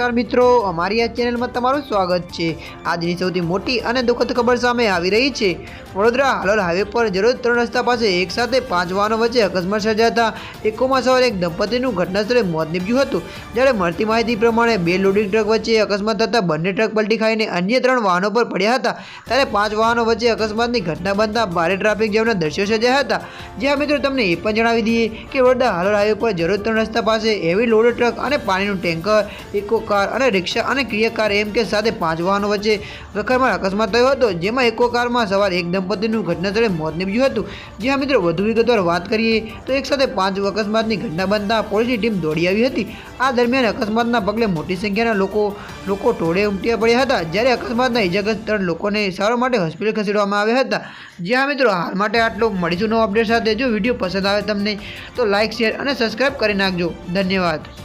નમસ્કાર મિત્રો, અમારી આ ચેનલમાં તમારું સ્વાગત છે. આજની સૌથી મોટી અને દુઃખદ ખબર સામે આવી રહી છે. વડોદરા હાલોલ હાઈવે પર જરૂર ત્રણ રસ્તા પાસે એક સાથે પાંચ વાહનો વચ્ચે અકસ્માત સર્જાતા એકોમાં સવાર એક દંપતીનું ઘટનાસ્થળે મોત નીપજ્યું હતું. જ્યારે મળતી માહિતી પ્રમાણે બે લોડિંગ ટ્રક વચ્ચે અકસ્માત થતાં બંને ટ્રક પલટી ખાઈને અન્ય ત્રણ વાહનો પર પડ્યા હતા. ત્યારે પાંચ વાહનો વચ્ચે અકસ્માતની ઘટના બનતા ભારે ટ્રાફિક જેમના દ્રશ્યો સર્જાયા હતા. જ્યાં મિત્રો તમને એ પણ જણાવી દઈએ કે વડોદરા હાલોલ હાઈવે પર જરૂર ત્રણ રસ્તા પાસે હેવી લોડ ટ્રક અને પાણીનું ટેન્કર ઇકો કાર અને રિક્ષા અને ક્રિયાકાર એમ કે સાથે પાંચ વાહનો વચ્ચે વખરમાં અકસ્માત થયો હતો, જેમાં એકો કારમાં સવાર એક દંપતીનું ઘટનાસ્થળે મોત નીપજ્યું હતું. જ્યાં મિત્રો વધુ વિગતવાર વાત કરીએ, તો એક સાથે પાંચ અકસ્માતની ઘટના બનતા પોલીસની ટીમ દોડી આવી હતી. આ દરમિયાન અકસ્માતના પગલે મોટી સંખ્યાના લોકો લોકો ટોળે ઉમટ્યા પડ્યા હતા. જ્યારે અકસ્માતના ઇજાગ્રસ્ત ત્રણ લોકોને સારવાર માટે હોસ્પિટલ ખસેડવામાં આવ્યા હતા. જ્યાં મિત્રો હાલ માટે આટલો મળીશું નવો અપડેટ સાથે. જો વીડિયો પસંદ આવે તમને, તો લાઇક શેર અને સબસ્ક્રાઈબ કરી નાખજો. ધન્યવાદ.